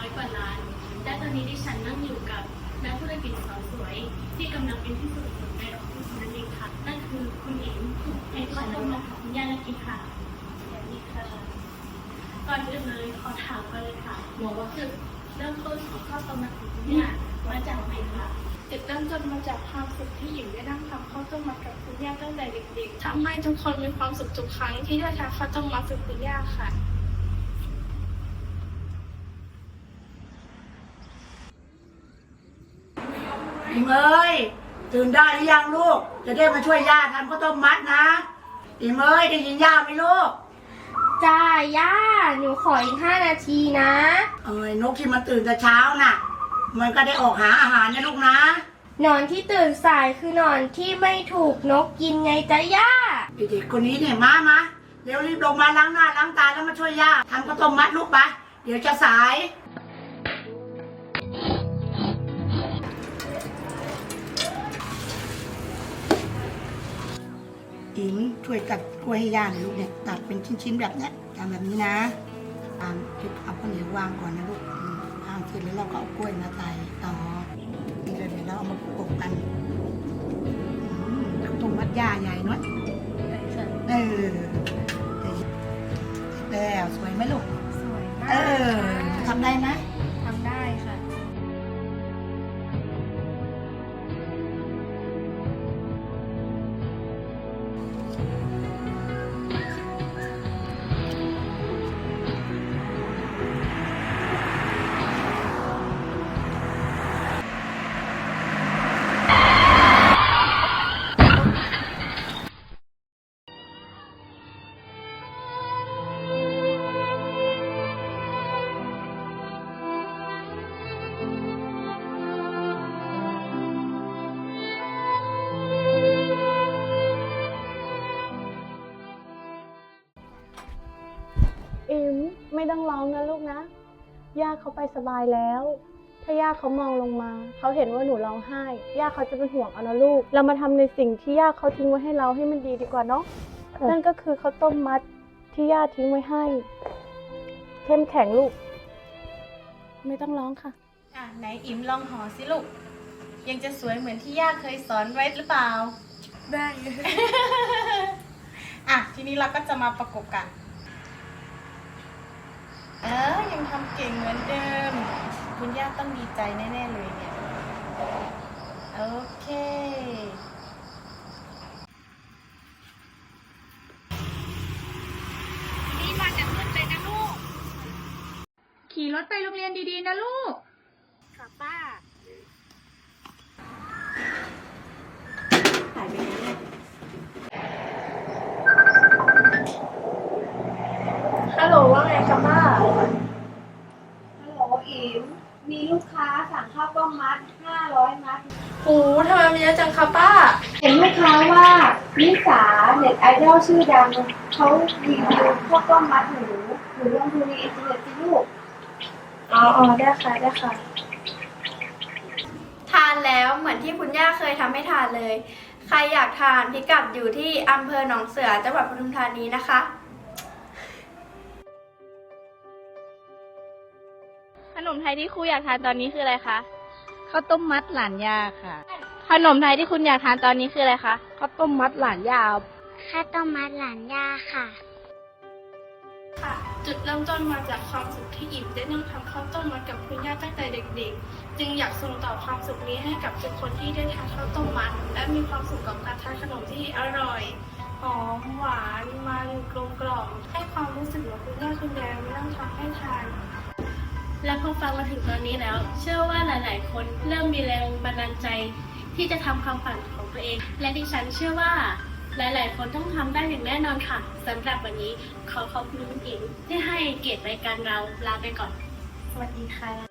ร้อยกว่าล้าน และตอนนี้ดิฉันนั่งอยู่กับนักธุรกิจสาวสวย ที่กำลังเป็นที่สุดของในโลกคุณนั่นเองค่ะ นั่นคือคุณเอ๋ในความต้องการของญาติกิค่ะอย่างนี้ค่ะก่อนอื่นเลยขอถามกันเลยค่ะหมอว่าคือเริ่มต้นของข้าวต้มมาของคุณย่ามาจากไหนคะจุดเริ่มต้นมาจากความสุขที่หญิงได้นั่งทำข้าวต้มมากับคุณย่าตั้งแต่เด็กๆทำให้ทุกคนมีความสุขทุกครั้งที่ได้ทำข้าวต้มมาสุดคุณย่าค่ะ อิมเอ้ยตื่นได้หรือยังลูก จะได้มาช่วยย่าทำข้าวต้มมัดนะอิมเอ้ยได้ยินย่าไหมลูกจ้าย่าหนูขออีกห้านาทีนะเอ้ยนกที่มันตื่นแต่เช้าน่ะ มันก็ได้ออกหาอาหารนะลูกนะ หนอนที่ตื่นสายคือหนอนที่ไม่ถูกนกกินไงจ้าย่าเด็กๆคนนี้เนี่ยมามาเร็วรีบลงมาล้างหน้าล้างตาแล้วมาช่วยย่าทำข้าวต้มมัดลูกไปเดี๋ยวจะสาย อิงช่วยตัดกล้วยให้ย่าหน่อยลูกเนี่ยตัดเป็นชิ้นๆแบบเนี้ยทำแบบนี้นะตามเอาข้าวเหนียววางก่อนนะลูกอืมวางเสร็จแล้วเราก็เอากล้วยมาใส่ต่อนี่เลยเดี๋ยวเราเอามาประกบกันอืมข้าวต้มมัดย่าใหญ่เนาะเออเสร็จแล้วสวยไหมลูก สวยมาเออทำได้ไหม อิมไม่ต้องร้องนะลูกนะ ย่าเขาไปสบายแล้ว ถ้าย่าเขามองลงมา เขาเห็นว่าหนูร้องไห้ ย่าเขาจะเป็นห่วงเอานะลูก เรามาทำในสิ่งที่ย่าเขาทิ้งไว้ให้เราให้มันดีดีกว่าเนาะ นั่นก็คือข้าวต้มมัดที่ย่าทิ้งไว้ให้ เข้มแข็งลูก ไม่ต้องร้องค่ะ อะไหนอิมลองห่อสิลูก ยังจะสวยเหมือนที่ย่าเคยสอนไว้หรือเปล่า ได้ อะทีนี้เราก็จะมาประกบกัน เออยังทำเก่งเหมือนเดิม คุณย่าต้องดีใจแน่ๆเลยเนี่ย โอเคขี่รถไปโรงเรียนดีๆนะลูก ลูกค้าสั่งข้าวต้มมัด500มัด โอ้ทำไมมันเยอะจังคะป้า เห็นลูกค้าว่านิสาเน็ตไอดอลชื่อดังเขารีวิวข้าวต้มมัดหนูหนูลองดูในอินเทอร์เน็ตสิลูกอ๋ออ๋อได้ค่ะได้ค่ะ ทานแล้วเหมือนที่คุณย่าเคยทำให้ทานเลย ใครอยากทานพิกัดอยู่ที่อำเภอหนองเสือจังหวัดปทุมธานีนะคะ ขนมไทยที่ครูอยากทานตอนนี้คืออะไรคะ ข้าวต้มมัดหลานย่าค่ะ ขนมไทยที่คุณอยากทานตอนนี้คืออะไรคะ ข้าวต้มมัดหลานยาวข้าวต้มมัดหลานย่าค่ะ ค่ะ จุดเริ่มต้นมาจากความสุขที่อิ่มได้นั่งทำข้าวต้มมัดกับคุณย่าตั้งแต่เด็กๆ จึงอยากส่งต่อความสุขนี้ให้กับทุกคนที่ได้ทานข้าวต้มมัด และมีความสุขกับการทานขนมที่อร่อยหอมหวานมันกลมกล่อมให้ความรู้สึกเหมือนคุณย่าคุณยายมานั่งทำให้ทาน และพอฟังมาถึงตอนนี้แล้ว เชื่อว่าหลาย ๆ คนเริ่มมีแรงบันดาลใจ ที่จะทำความฝันของตัวเอง และดิฉันเชื่อว่า หลาย ๆ คนต้องทำได้อย่างแน่นอนค่ะสำหรับวันนี้ขอขอบคุณคุณอิงที่ให้เกียรติรายการเราลาไปก่อน สวัสดีค่ะ